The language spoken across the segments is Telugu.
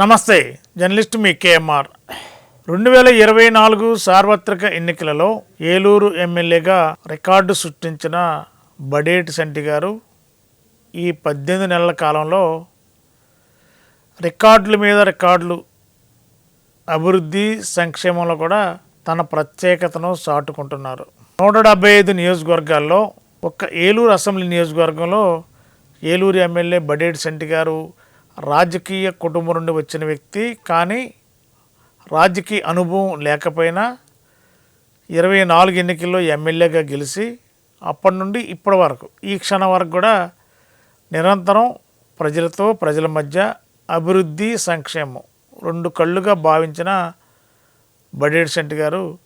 నమస్తే జర్నలిస్ట్ మీ కేఎంఆర్. రెండు వేల ఇరవై నాలుగు సార్వత్రిక ఎన్నికలలో ఏలూరు ఎమ్మెల్యేగా రికార్డు సృష్టించిన బడేటి సంటి గారు ఈ పద్దెనిమిది నెలల కాలంలో రికార్డుల మీద రికార్డులు అభివృద్ధి సంక్షేమంలో కూడా తన ప్రత్యేకతను చాటుకుంటున్నారు నూట డెబ్బై ఐదు నియోజకవర్గాల్లో ఒక్క ఏలూరు అసెంబ్లీ నియోజకవర్గంలో ఏలూరు ఎమ్మెల్యే బడేటి సంటి గారు రాజకీయ కుటుంబం నుండి వచ్చిన వ్యక్తి కానీ రాజకీయ అనుభవం లేకపోయినా ఇరవై నాలుగు ఎన్నికల్లో ఎమ్మెల్యేగా గెలిచి అప్పటి నుండి ఇప్పటి వరకు ఈ క్షణం వరకు కూడా నిరంతరం ప్రజలతో ప్రజల మధ్య అభివృద్ధి సంక్షేమం రెండు కళ్ళుగా భావించిన బడేడ్ శెట్టి గారు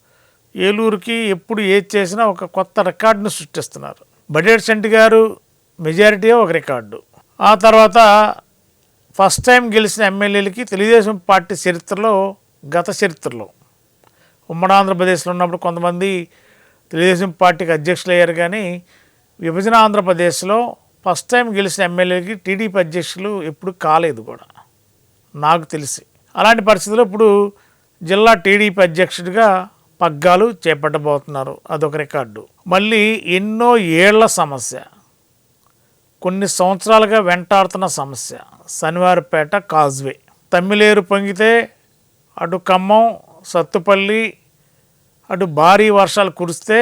ఏలూరుకి ఎప్పుడు ఏది చేసినా ఒక కొత్త రికార్డును సృష్టిస్తున్నారు. బడేడ్ శెట్టి గారు మెజారిటీ ఒక రికార్డు. ఆ తర్వాత ఫస్ట్ టైం గెలిచిన ఎమ్మెల్యేలకి తెలుగుదేశం పార్టీ చరిత్రలో గత చరిత్రలో. ఉమ్మడి ఆంధ్రప్రదేశ్లో ఉన్నప్పుడు కొంతమంది తెలుగుదేశం పార్టీకి అధ్యక్షులు అయ్యారు కానీ విభజన ఆంధ్రప్రదేశ్లో ఫస్ట్ టైం గెలిచిన ఎమ్మెల్యేకి టీడీపీ అధ్యక్షులు ఎప్పుడు కాలేదు కూడా. నాకు తెలిసి. అలాంటి పరిస్థితుల్లో ఇప్పుడు జిల్లా టీడీపీ అధ్యక్షుడిగా పగ్గాలు చేపట్టబోతున్నారు అదొక రికార్డు. మళ్ళీ ఎన్నో ఏళ్ళ సమస్య. కొన్ని సంవత్సరాలుగా వెంటాడుతున్న సమస్య. శనివారపేట కాజ్వే. తమ్మిలేరు పొంగితే అటు ఖమ్మం సత్తుపల్లి అటు భారీ వర్షాలు కురిస్తే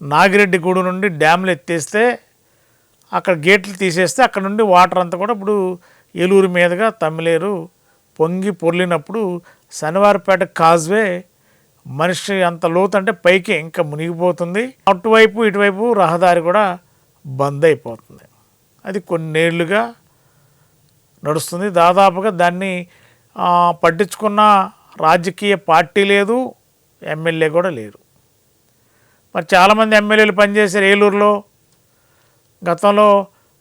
నాగిరెడ్డిగూడు నుండి డ్యామ్లు ఎత్తేస్తే అక్కడ గేట్లు తీసేస్తే అక్కడ నుండి వాటర్ అంతా కూడా ఇప్పుడు ఏలూరు మీదుగా తమ్మిలేరు పొంగి పొర్లినప్పుడు శనివారపేట కాజ్వే మనిషి అంత లోతు అంటే పైకి ఇంకా మునిగిపోతుంది. అటువైపు ఇటువైపు రహదారి కూడా బంద్ అయిపోతుంది అది కొన్నేళ్ళుగా నడుస్తుంది. దాదాపుగా దాన్ని పట్టించుకున్న రాజకీయ పార్టీ లేదు ఎమ్మెల్యే కూడా లేరు. మరి చాలామంది ఎమ్మెల్యేలు పనిచేశారు ఏలూరులో. గతంలో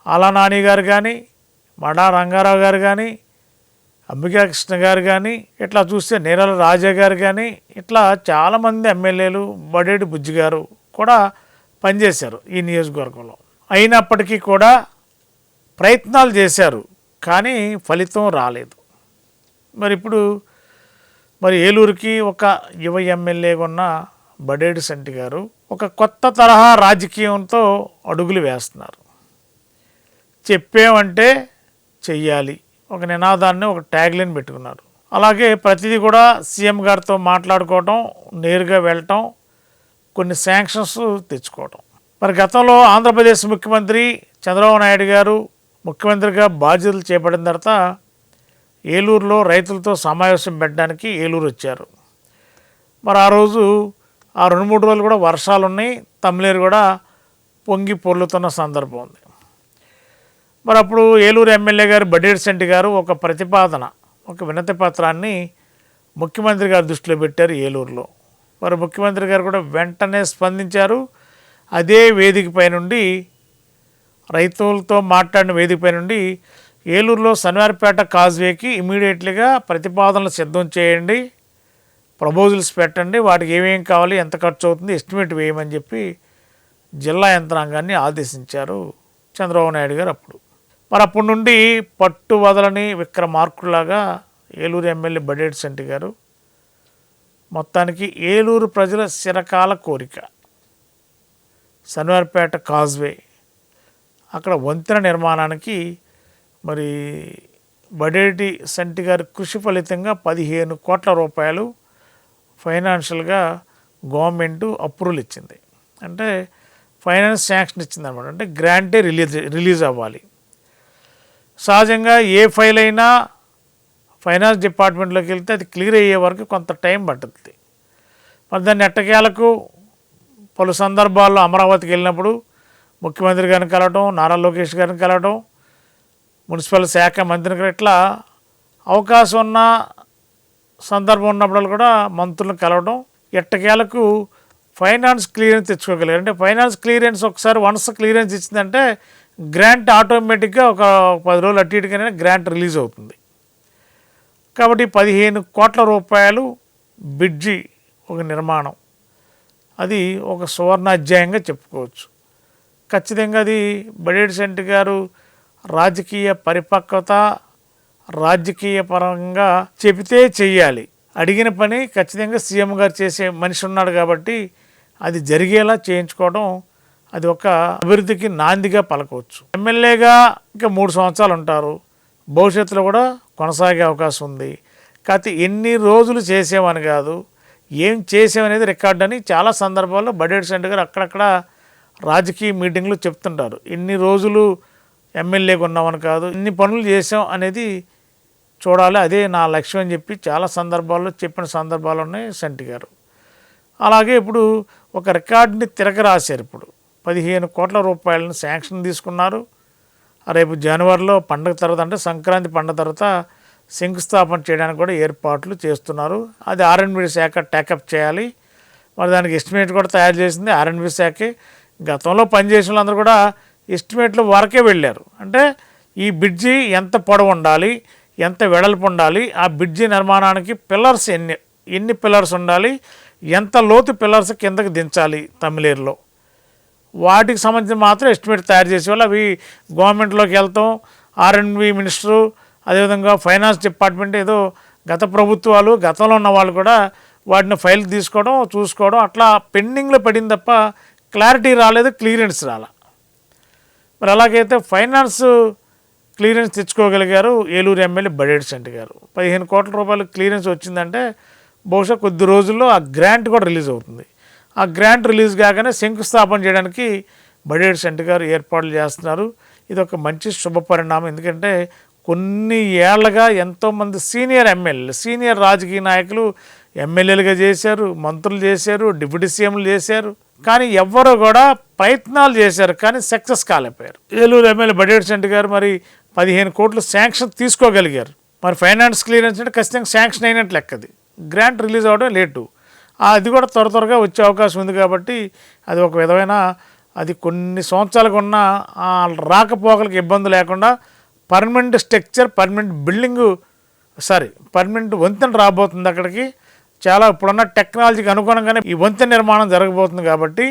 ఆలా నాని గారు కానీ మడా రంగారావు గారు కానీ అంబికా కృష్ణ గారు కానీ ఇట్లా చూస్తే నీరల రాజా గారు కానీ ఇట్లా చాలామంది ఎమ్మెల్యేలు బడేటి బుజ్జి గారు కూడా పనిచేశారు ఈ నియోజకవర్గంలో. అయినప్పటికీ కూడా ప్రయత్నాలు చేశారు కానీ ఫలితం రాలేదు. మరి ఇప్పుడు మరి ఏలూరుకి ఒక యువ ఎమ్మెల్యేగా ఉన్న బడేడు సంటి గారు ఒక కొత్త తరహా రాజకీయంతో అడుగులు వేస్తున్నారు. చెప్పేమంటే చెయ్యాలి. ఒక నినాదాన్ని ఒక ట్యాగ్లైన్ పెట్టుకున్నారు. అలాగే ప్రతిదీ కూడా సీఎం గారితో మాట్లాడుకోవటం నేరుగా వెళ్ళటం కొన్ని శాంక్షన్స్ తెచ్చుకోవటం. మరి గతంలో ఆంధ్రప్రదేశ్ ముఖ్యమంత్రి చంద్రబాబు నాయుడు గారు ముఖ్యమంత్రిగా బాధ్యతలు చేపట్టిన తర్వాత ఏలూరులో రైతులతో సమావేశం పెట్టడానికి ఏలూరు వచ్చారు. మరి ఆ రోజు ఆ రెండు మూడు రోజులు కూడా వర్షాలు ఉన్నాయి తమిళేరు కూడా పొంగి పొర్లుతున్న సందర్భం ఉంది. మరి అప్పుడు ఏలూరు ఎమ్మెల్యే గారు బడేర్ సెంటి గారు ఒక ప్రతిపాదన ఒక వినతి పత్రాన్ని ముఖ్యమంత్రి గారు దృష్టిలో పెట్టారు ఏలూరులో. మరి ముఖ్యమంత్రి గారు కూడా వెంటనే స్పందించారు అదే వేదికపై నుండి రైతులతో మాట్లాడిన వేదికపై నుండి ఏలూరులో శనివారపేట కాజ్వేకి ఇమీడియట్లీగా ప్రతిపాదనలు సిద్ధం చేయండి ప్రపోజల్స్ పెట్టండి వాటికి ఏమేం కావాలి ఎంత ఖర్చు అవుతుంది ఎస్టిమేట్ వేయమని చెప్పి జిల్లా యంత్రాంగాన్ని ఆదేశించారు చంద్రబాబు నాయుడు గారు అప్పుడు. మరి అప్పటి నుండి పట్టు వదలని విక్రమార్కులాగా ఏలూరు ఎమ్మెల్యే బడేటి సంటి గారు మొత్తానికి ఏలూరు ప్రజల చిరకాల కోరిక. శనివారపేట కాజ్వే. అక్కడ వంతెన నిర్మాణానికి మరి బడేటి సంటి గారి కృషి ఫలితంగా పదిహేను కోట్ల రూపాయలు ఫైనాన్షియల్గా గవర్నమెంట్ అప్రూవల్ ఇచ్చింది. అంటే ఫైనాన్స్ శాంక్షన్ ఇచ్చింది అనమాట అంటే గ్రాంటే రిలీజ్ రిలీజ్ అవ్వాలి. సహజంగా ఏ ఫైల్ అయినా ఫైనాన్స్ డిపార్ట్మెంట్లోకి వెళ్తే అది క్లియర్ అయ్యే వరకు కొంత టైం పట్టుద్ది మరి దాన్ని ఎట్టకేలకు పలు సందర్భాల్లో అమరావతికి వెళ్ళినప్పుడు ముఖ్యమంత్రి గారిని కలవటం నారా లోకేష్ గారిని కలవటం మున్సిపల్ శాఖ మంత్రిని ఇట్లా అవకాశం ఉన్న సందర్భం ఉన్నప్పుడు కూడా మంత్రులను కలవడం ఎట్టకేలకు ఫైనాన్స్ క్లియరెన్స్ తెచ్చుకోగలిగారు. అంటే ఫైనాన్స్ క్లియరెన్స్ ఒకసారి వన్స్ క్లియరెన్స్ ఇచ్చిందంటే గ్రాంట్ ఆటోమేటిక్గా ఒక పది రోజులు అటు ఇటుకైనా గ్రాంట్ రిలీజ్ అవుతుంది. కాబట్టి పదిహేను కోట్ల రూపాయలు బిడ్జి ఒక నిర్మాణం. అది ఒక సువర్ణాధ్యాయంగా చెప్పుకోవచ్చు. ఖచ్చితంగా అది బడేటి సెంటి గారు రాజకీయ పరిపక్వత రాజకీయ పరంగా చెబితే చెయ్యాలి. అడిగిన పని ఖచ్చితంగా సీఎం గారు చేసే మనిషి ఉన్నాడు కాబట్టి అది జరిగేలా చేయించుకోవడం అది ఒక అభివృద్ధికి నాందిగా పలకవచ్చు. ఎమ్మెల్యేగా ఇంకా మూడు సంవత్సరాలు ఉంటారు. భవిష్యత్తులో కూడా కొనసాగే అవకాశం ఉంది. కాకపోతే ఎన్ని రోజులు చేసేవని కాదు. ఏం చేసామనేది రికార్డ్ అని చాలా సందర్భాల్లో బడ్జెట్ సెంటర్ గారు అక్కడక్కడ రాజకీయ మీటింగ్లు చెప్తుంటారు. ఎన్ని రోజులు ఎమ్మెల్యేగా ఉన్నామని కాదు ఇన్ని పనులు చేసాం అనేది చూడాలి అదే నా లక్ష్యం అని చెప్పి చాలా సందర్భాల్లో చెప్పిన సందర్భాలు ఉన్నాయి సెంటి గారు. అలాగే ఇప్పుడు ఒక రికార్డుని తిరగరాశారు ఇప్పుడు. పదిహేను కోట్ల రూపాయలను శాంక్షన్ తీసుకున్నారు. రేపు జనవరిలో పండగ తర్వాత అంటే సంక్రాంతి పండగ తర్వాత శంకుస్థాపన చేయడానికి కూడా ఏర్పాట్లు చేస్తున్నారు. అది ఆర్ఎన్బి శాఖ టేకప్ చేయాలి. మరి దానికి ఎస్టిమేట్ కూడా తయారు చేసింది ఆర్ఎన్బి శాఖే. గతంలో పనిచేసిన వాళ్ళందరూ కూడా ఎస్టిమేట్లు వరకే వెళ్ళారు. అంటే ఈ బ్రిడ్జి ఎంత పొడవు ఉండాలి ఎంత వెడల్పు ఉండాలి ఆ బ్రిడ్జి నిర్మాణానికి పిల్లర్స్ ఎన్ని ఎన్ని పిల్లర్స్ ఉండాలి ఎంత లోతు పిల్లర్స్ కిందకి దించాలి తమిళేరులో. వాటికి సంబంధించి మాత్రం ఎస్టిమేట్ తయారు చేసేవాళ్ళు. అవి గవర్నమెంట్లోకి వెళ్తాం. ఆర్ఎన్బి మినిస్టరు అదేవిధంగా ఫైనాన్స్ డిపార్ట్మెంట్ ఏదో గత ప్రభుత్వాలు గతంలో ఉన్న వాళ్ళు కూడా వాటిని ఫైల్ తీసుకోవడం చూసుకోవడం అట్లా పెండింగ్లో పడింది తప్ప క్లారిటీ రాలేదు క్లియరెన్స్ రాలా. మరి అలాగైతే ఫైనాన్స్ క్లియరెన్స్ తెచ్చుకోగలిగారు ఏలూరు ఎమ్మెల్యే బడేటి సెంటి గారు. పదిహేను కోట్ల రూపాయలు క్లియరెన్స్ వచ్చిందంటే బహుశా కొద్ది రోజుల్లో ఆ గ్రాంట్ కూడా రిలీజ్ అవుతుంది. ఆ గ్రాంట్ రిలీజ్ కాగానే శంకుస్థాపన చేయడానికి బడేటి సెంటి గారు ఏర్పాట్లు చేస్తున్నారు. ఇది ఒక మంచి శుభ పరిణామం ఎందుకంటే కొన్ని ఏళ్ళుగా ఎంతోమంది సీనియర్ ఎమ్మెల్యేలు సీనియర్ రాజకీయ నాయకులు ఎమ్మెల్యేలుగా చేశారు మంత్రులు చేశారు డిప్యూటీ సీఎంలు చేశారు. కానీ ఎవ్వరు కూడా ప్రయత్నాలు చేశారు కానీ సక్సెస్ కాలేకపోయారు. ఏలూరు ఎమ్మెల్యే బడేటి సెంటి గారు మరి పదిహేను కోట్లు శాంక్షన్ తీసుకోగలిగారు. మరి ఫైనాన్స్ క్లియరెన్స్ అంటే ఖచ్చితంగా శాంక్షన్ అయినట్టు లెక్కది గ్రాంట్ రిలీజ్ అవ్వడం లేటు. అది కూడా త్వర త్వరగా వచ్చే అవకాశం ఉంది కాబట్టి అది ఒక విధమైన అది కొన్ని సంవత్సరాలకు ఉన్న రాకపోకలకు ఇబ్బంది లేకుండా permanent structure permanent building sorry permanent వంతెన రాబోతుంది అక్కడికి. చాలా ఇప్పుడున్న టెక్నాలజీకి అనుగుణంగానే ఈ వంతెన నిర్మాణం జరగబోతుంది కాబట్టి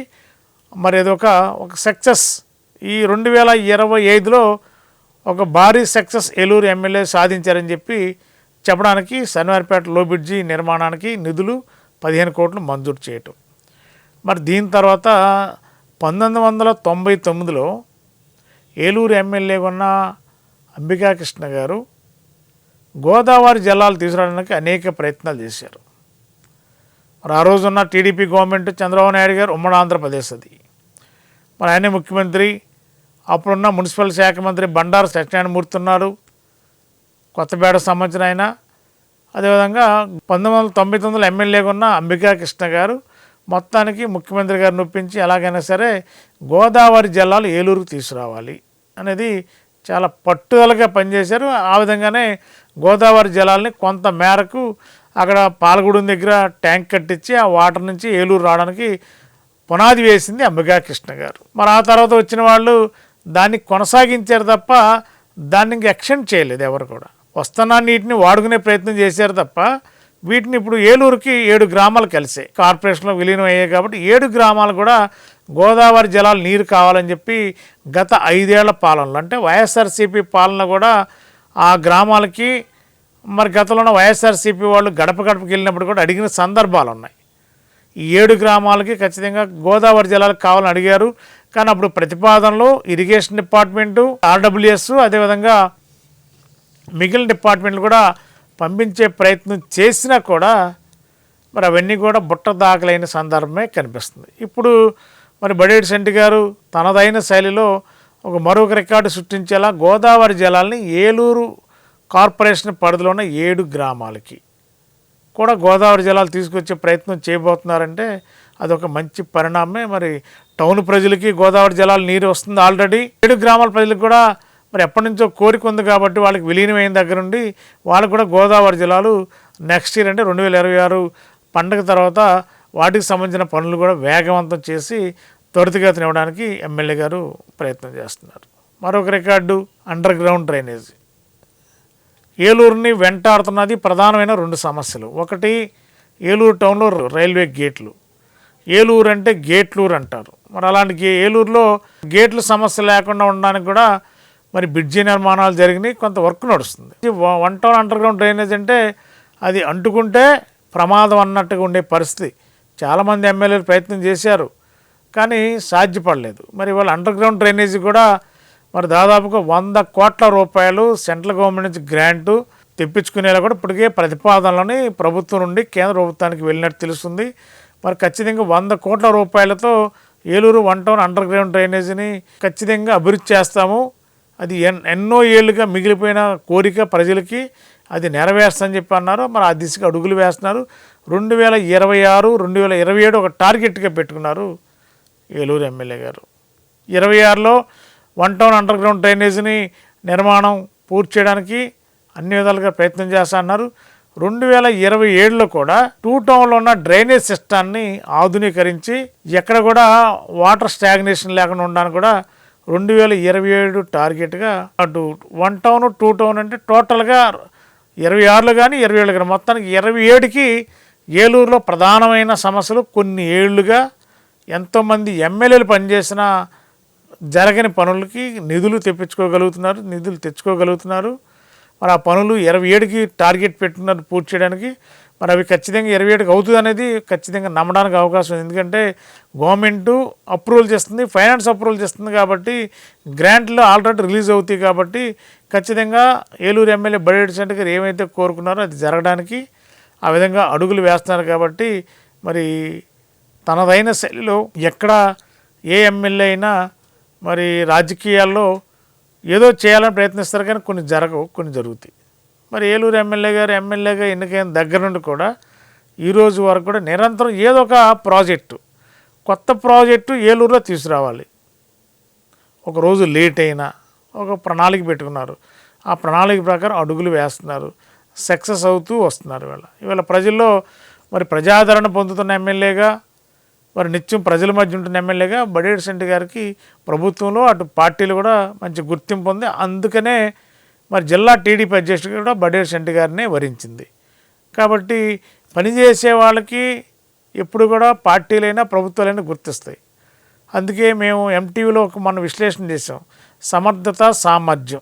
మరి ఇది ఒక ఒక సక్సెస్. ఈ రెండు వేల ఇరవై ఐదులో ఒక భారీ సక్సెస్ ఏలూరు ఎమ్మెల్యే సాధించారని చెప్పి చెప్పడానికి శనివారిపేట లో బ్రిడ్జి నిర్మాణానికి నిధులు పదిహేను కోట్లు మంజూరు చేయటం. మరి దీని తర్వాత పంతొమ్మిది వందల తొంభై తొమ్మిదిలో ఏలూరు ఎమ్మెల్యేగా ఉన్న అంబికా కృష్ణ గారు గోదావరి జలాలు తీసుకురావడానికి అనేక ప్రయత్నాలు చేశారు. మరి ఆ రోజున్న టీడీపీ గవర్నమెంట్ చంద్రబాబు నాయుడు గారు ఉమ్మడి ఆంధ్రప్రదేశ్ అది. మరి ఆయనే ముఖ్యమంత్రి అప్పుడున్న మున్సిపల్ శాఖ మంత్రి బండారు సత్యనారాయణమూర్తి ఉన్నారు. కొత్తపేట సంబంధించిన ఆయన. అదేవిధంగా పంతొమ్మిది వందల తొంభై తొమ్మిదిలో ఎమ్మెల్యేగా ఉన్న అంబికా కృష్ణ గారు మొత్తానికి ముఖ్యమంత్రి గారు నొప్పించి ఎలాగైనా సరే గోదావరి జలాలు ఏలూరుకు తీసుకురావాలి అనేది చాలా పట్టుదలగా పనిచేశారు. ఆ విధంగానే గోదావరి జలాల్ని కొంత మేరకు అక్కడ పాలగూడెం దగ్గర ట్యాంక్ కట్టించి ఆ వాటర్ నుంచి ఏలూరు రావడానికి పునాది వేసింది అంబికా కృష్ణ గారు. మరి ఆ తర్వాత వచ్చిన వాళ్ళు దాన్ని కొనసాగించారు తప్ప దాన్ని ఇంక ఎక్స్టెండ్ చేయలేదు ఎవరు కూడా. వస్తున్న నీటిని వాడుకునే ప్రయత్నం చేశారు తప్ప వీటిని ఇప్పుడు ఏలూరుకి ఏడు గ్రామాలు కలిసాయి. కార్పొరేషన్లో విలీనం అయ్యాయి కాబట్టి ఏడు గ్రామాలు కూడా గోదావరి జలాలు నీరు కావాలని చెప్పి గత ఐదేళ్ళ పాలనలో అంటే వైఎస్ఆర్సీపీ పాలన కూడా ఆ గ్రామాలకి మరి గతంలో ఉన్న వైఎస్ఆర్సీపీ వాళ్ళు గడప గడపకి వెళ్ళినప్పుడు కూడా అడిగిన సందర్భాలు ఉన్నాయి. ఈ ఏడు గ్రామాలకి ఖచ్చితంగా గోదావరి జలాలు కావాలని అడిగారు. కానీ అప్పుడు ప్రతిపాదనలో ఇరిగేషన్ డిపార్ట్మెంటు ఆర్డబ్ల్యూఎస్ అదేవిధంగా మిగిలిన డిపార్ట్మెంట్లు కూడా పంపించే ప్రయత్నం చేసినా కూడా మరి అవన్నీ కూడా బుట్ట దాఖలైన సందర్భమే కనిపిస్తుంది. ఇప్పుడు మరి బడేటి సెంటి గారు తనదైన శైలిలో ఒక మరొక రికార్డు సృష్టించేలా గోదావరి జలాల్ని ఏలూరు కార్పొరేషన్ పరిధిలో ఉన్న ఏడు గ్రామాలకి కూడా గోదావరి జలాలు తీసుకొచ్చే ప్రయత్నం చేయబోతున్నారంటే అదొక మంచి పరిణామమే. మరి టౌన్ ప్రజలకి గోదావరి జలాలు నీరు వస్తుంది ఆల్రెడీ. ఏడు గ్రామాల ప్రజలకు కూడా మరి ఎప్పటి నుంచో కోరిక ఉంది కాబట్టి వాళ్ళకి విలీనమైన దగ్గర నుండి వాళ్ళకు కూడా గోదావరి జిల్లాలు నెక్స్ట్ ఇయర్ అంటే రెండు వేల ఇరవై ఆరు పండగ తర్వాత వాటికి సంబంధించిన పనులు కూడా వేగవంతం చేసి త్వరితగతిని ఇవ్వడానికి ఎమ్మెల్యే గారు ప్రయత్నం చేస్తున్నారు. మరొక రికార్డు అండర్ గ్రౌండ్ డ్రైనేజీ ఏలూరుని వెంటాడుతున్నది ప్రధానమైన రెండు సమస్యలు. ఒకటి ఏలూరు టౌన్లో రైల్వే గేట్లు ఏలూరు అంటే గేట్లూరు అంటారు. మరి అలాంటి ఏలూరులో గేట్ల సమస్య లేకుండా ఉండడానికి కూడా మరి బ్రిడ్జి నిర్మాణాలు జరిగినాయి కొంత వర్క్ నడుస్తుంది. One town underground drainage అంటే అది అంటుకుంటే ప్రమాదం అన్నట్టుగా ఉండే పరిస్థితి. చాలామంది ఎమ్మెల్యేలు ప్రయత్నం చేశారు కానీ సాధ్యపడలేదు. మరి వాళ్ళ అండర్ గ్రౌండ్ డ్రైనేజీ కూడా మరి దాదాపుగా వంద కోట్ల రూపాయలు సెంట్రల్ గవర్నమెంట్ నుంచి గ్రాంటు తెప్పించుకునేలా కూడా ఇప్పటికే ప్రతిపాదనలని ప్రభుత్వం నుండి కేంద్ర ప్రభుత్వానికి వెళ్ళినట్టు తెలుస్తుంది. మరి ఖచ్చితంగా వంద కోట్ల రూపాయలతో Eluru one town underground డ్రైనేజీని ఖచ్చితంగా అభివృద్ధి చేస్తాము. అది ఎన్ ఎన్నో ఏళ్ళుగా మిగిలిపోయిన కోరిక ప్రజలకి అది నెరవేర్స్తని చెప్పి అన్నారు. మరి ఆ దిశగా అడుగులు వేస్తున్నారు. రెండు వేల ఇరవై ఆరు రెండు వేల ఇరవై ఏడు ఒక టార్గెట్గా పెట్టుకున్నారు ఏలూరు ఎమ్మెల్యే గారు. ఇరవై ఆరులో వన్ టౌన్ అండర్ గ్రౌండ్ డ్రైనేజీని నిర్మాణం పూర్తి చేయడానికి అన్ని విధాలుగా ప్రయత్నం చేస్తా అన్నారు. రెండు వేల ఇరవై ఏడులో కూడా టూ టౌన్లో ఉన్న డ్రైనేజ్ సిస్టాన్ని ఆధునీకరించి ఎక్కడ కూడా వాటర్ స్టాగ్నేషన్ లేకుండా ఉండడానికి కూడా రెండు వేల ఇరవై ఏడు టార్గెట్గా అటు వన్ టౌన్ టూ టౌన్ అంటే టోటల్గా ఇరవై ఆరులో కానీ ఇరవై ఏళ్ళు కానీ మొత్తానికి ఇరవై ఏడుకి ఏలూరులో ప్రధానమైన సమస్యలు కొన్ని ఏళ్ళుగా ఎంతోమంది ఎమ్మెల్యేలు పనిచేసిన జరగని పనులకి నిధులు తెప్పించుకోగలుగుతున్నారు నిధులు తెచ్చుకోగలుగుతున్నారు. మరి ఆ పనులు ఇరవై ఏడుకి టార్గెట్ పెట్టుకున్నారు పూర్తి చేయడానికి మరి అవి ఖచ్చితంగా ఇరవై ఏడుకి అవుతుంది అనేది ఖచ్చితంగా నమ్మడానికి అవకాశం ఉంది. ఎందుకంటే గవర్నమెంట్ అప్రూవల్ చేస్తుంది ఫైనాన్స్ అప్రూవల్ చేస్తుంది కాబట్టి గ్రాంట్లు ఆల్రెడీ రిలీజ్ అవుతాయి కాబట్టి ఖచ్చితంగా ఏలూరు ఎమ్మెల్యే బడేటి సెంటర్ గారు ఏమైతే కోరుకున్నారో అది జరగడానికి ఆ విధంగా అడుగులు వేస్తున్నారు కాబట్టి మరి తనదైన శైలిలో ఎక్కడ ఏ ఎమ్మెల్యే అయినా మరి రాజకీయాల్లో ఏదో చేయాలని ప్రయత్నిస్తారు కానీ కొన్ని జరగవు కొన్ని జరుగుతాయి. మరి ఏలూరు ఎమ్మెల్యే గారు ఎమ్మెల్యేగా ఎన్నికైన దగ్గర నుండి కూడా ఈ రోజు వరకు కూడా నిరంతరం ఏదో ఒక ప్రాజెక్టు కొత్త ప్రాజెక్టు ఏలూరులో తీసుకురావాలి. ఒక రోజు లేట్ అయినా ఒక ప్రణాళిక పెట్టుకున్నారు. ఆ ప్రణాళిక ప్రకారం అడుగులు వేస్తున్నారు. సక్సెస్ అవుతూ వస్తున్నారు ఇవాళ. ఇవాళ ప్రజల్లో మరి ప్రజాదరణ పొందుతున్న ఎమ్మెల్యేగా మరి నిత్యం ప్రజల మధ్య ఉంటున్న ఎమ్మెల్యేగా బడేడు సెంటి గారికి ప్రభుత్వంలో అటు పార్టీలు కూడా మంచి గుర్తింపు ఉంది అందుకనే మరి జిల్లా టీడీపీ అధ్యక్షుడు కూడా బడేరు శెట్టి గారినే వరించింది. కాబట్టి పనిచేసే వాళ్ళకి ఎప్పుడు కూడా పార్టీలైనా ప్రభుత్వాలైనా గుర్తిస్తాయి. అందుకే మేము ఎంటీవీలో ఒక మనం విశ్లేషణ చేసాం సమర్థత సామర్థ్యం.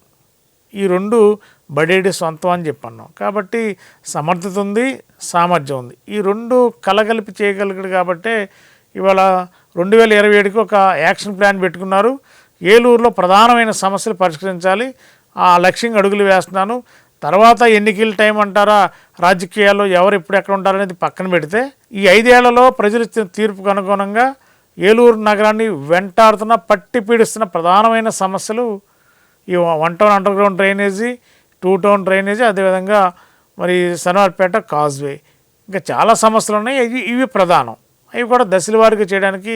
ఈ రెండు బడేడి సొంతం అని చెప్పన్నాం. కాబట్టి సమర్థత ఉంది సామర్థ్యం ఉంది. ఈ రెండు కలగలిపి చేయగలిగాడు కాబట్టే ఇవాళ రెండు వేల ఇరవై ఏడుకి ఒక యాక్షన్ ప్లాన్ పెట్టుకున్నారు. ఏలూరులో ప్రధానమైన సమస్యలు పరిష్కరించాలి. ఆ లక్ష్యంగా అడుగులు వేస్తున్నాను. తర్వాత ఎన్నికల టైం అంటారా రాజకీయాల్లో ఎవరు ఎప్పుడు ఎక్కడ ఉంటారనేది పక్కన పెడితే ఈ ఐదేళ్ళలో ప్రజలు ఇచ్చిన తీర్పుకు అనుగుణంగా ఏలూరు నగరాన్ని వెంటాడుతున్న పట్టి పీడిస్తున్న ప్రధానమైన సమస్యలు ఈ one town underground drainage two town drainage అదేవిధంగా మరి శనివారపేట కాజ్వే. ఇంకా చాలా సమస్యలు ఉన్నాయి. ఇవి ఇవి ప్రధానం. అవి కూడా దశల వారికి చేయడానికి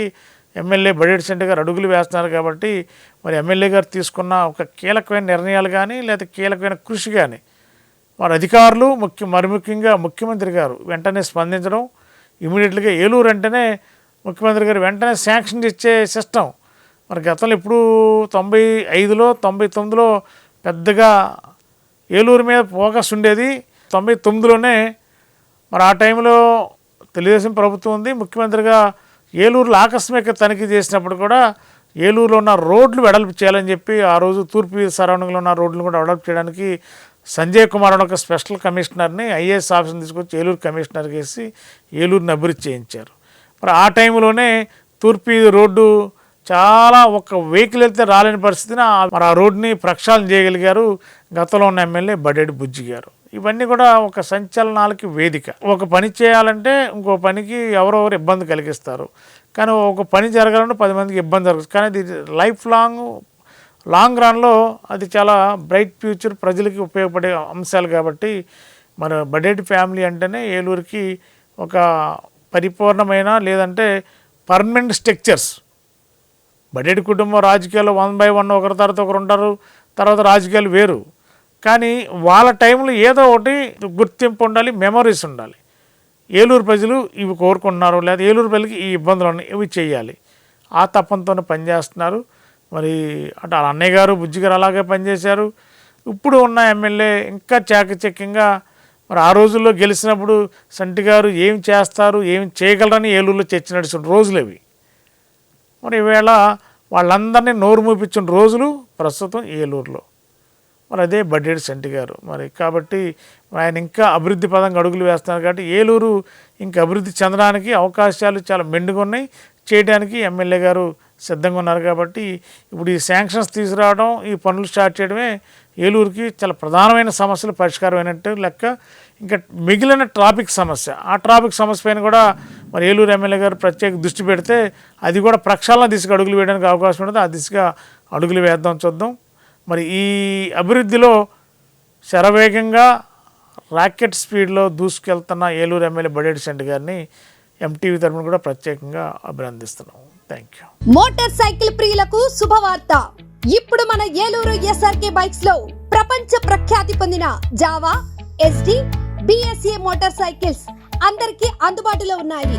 ఎమ్మెల్యే బడేటి సెంటి గారు అడుగులు వేస్తున్నారు కాబట్టి మరి ఎమ్మెల్యే గారు తీసుకున్న ఒక కీలకమైన నిర్ణయాలు కానీ లేదా కీలకమైన కృషి కానీ వారి అధికారులు ముఖ్య మరి ముఖ్యంగా ముఖ్యమంత్రి గారు వెంటనే స్పందించడం ఇమీడియట్గా ఏలూరు అంటేనే ముఖ్యమంత్రి గారు వెంటనే శాంక్షన్ ఇచ్చే సిస్టమ్ మరి గతంలో ఇప్పుడు తొంభై ఐదులో తొంభై తొమ్మిదిలో పెద్దగా ఏలూరు మీద ఫోకస్ ఉండేది. తొంభై తొమ్మిదిలోనే మరి ఆ టైంలో తెలుగుదేశం ప్రభుత్వం ఉంది. ముఖ్యమంత్రిగా ఏలూరులో ఆకస్మిక తనిఖీ చేసినప్పుడు కూడా ఏలూరులో ఉన్న రోడ్లు వెడల్పు చేయాలని చెప్పి ఆ రోజు తూర్పు సరౌండింగ్లో ఉన్న రోడ్లు కూడా వెడల్పు చేయడానికి సంజయ్ కుమార్ అని ఒక స్పెషల్ కమిషనర్ని ఐఏఎస్ ఆఫీసర్ని తీసుకొచ్చి ఏలూరు కమిషనర్కి వేసి ఏలూరుని అభివృద్ధి చేయించారు. మరి ఆ టైంలోనే తూర్పు రోడ్డు చాలా ఒక వెహికల్ వెళ్తే రాలేని పరిస్థితిని ఆ- మరి ఆ రోడ్ని ప్రక్షాళన చేయగలిగారు. గతంలో ఉన్న ఎమ్మెల్యే బడేడి బుజ్జి గారు ఇవన్నీ కూడా ఒక సంచలనాలకి వేదిక. ఒక పని చేయాలంటే ఇంకో పనికి ఎవరెవరు ఇబ్బంది కలిగిస్తారు. కానీ ఒక పని జరగాలంటే పది మందికి ఇబ్బంది జరుగుతుంది. కానీ ఇది లైఫ్ లాంగ్ లాంగ్ రన్లో అది చాలా బ్రైట్ ఫ్యూచర్ ప్రజలకి ఉపయోగపడే అంశాలు కాబట్టి మన బడేటి ఫ్యామిలీ అంటేనే ఏలూరుకి ఒక పరిపూర్ణమైన లేదంటే పర్మనెంట్ స్ట్రక్చర్స్. బడేటి కుటుంబం రాజకీయాలు వన్ బై వన్ ఒకరి తర్వాత ఒకరు ఉంటారు తర్వాత రాజకీయాలు వేరు. కానీ వాళ్ళ టైంలో ఏదో ఒకటి గుర్తింపు ఉండాలి మెమరీస్ ఉండాలి. ఏలూరు ప్రజలు ఇవి కోరుకుంటున్నారు లేదా ఏలూరు ప్రజలకి ఈ ఇబ్బందులు ఉన్నాయి ఇవి చేయాలి. ఆ తపంతోనే పనిచేస్తున్నారు మరి అటు వాళ్ళ అన్నయ్య గారు బుజ్జి గారు అలాగే పనిచేశారు ఇప్పుడు ఉన్న ఎమ్మెల్యే ఇంకా చాకచక్యంగా మరి ఆ రోజుల్లో గెలిచినప్పుడు సంటి గారు ఏం చేస్తారు ఏం చేయగలరని ఏలూరులో చర్చ నడిచిన రోజులు అవి మరి ఈవేళ వాళ్ళందరినీ నోరు మూపించిన రోజులు ప్రస్తుతం ఏలూరులో. మరి అదే బడ్డేటి సెంటి గారు. మరి కాబట్టి ఆయన ఇంకా అభివృద్ధి పదంగా అడుగులు వేస్తున్నారు కాబట్టి ఏలూరు ఇంకా అభివృద్ధి చెందడానికి అవకాశాలు చాలా మెండుగా ఉన్నాయి. చేయడానికి ఎమ్మెల్యే గారు సిద్ధంగా ఉన్నారు కాబట్టి ఇప్పుడు ఈ శాంక్షన్స్ తీసుకురావడం ఈ పనులు స్టార్ట్ చేయడమే ఏలూరుకి చాలా ప్రధానమైన సమస్యలు పరిష్కారం అయినట్టు లెక్క. ఇంకా మిగిలిన ట్రాఫిక్ సమస్య ఆ ట్రాఫిక్ సమస్య పైన కూడా మరి ఏలూరు ఎమ్మెల్యే గారు ప్రత్యేక దృష్టి పెడితే అది కూడా ప్రక్షాళన దిశగా అడుగులు వేయడానికి అవకాశం ఉంటుంది. ఆ దిశగా అడుగులు వేద్దాం చూద్దాం. మరి ఈ అభివృద్ధిలో శరవేగంగా రాకెట్ స్పీడ్లో దూసుకెళ్తున్న ఏలూరు ఎమ్మెల్యే బడేటి సెంటి గారిని ఎంటీవీ తరఫున కూడా ప్రత్యేకంగా అభినందిస్తున్నాం. థ్యాంక్ యూ మోటార్ సైకిల్ ప్రియులకు శుభవార్త. ఇప్పుడు మన ఏలూరు ఎస్ఆర్కే బైక్స్లో ప్రపంచ ప్రఖ్యాతి పొందిన Jawa SD BSA motorcycles అందరికీ అందుబాటులో ఉన్నాయి.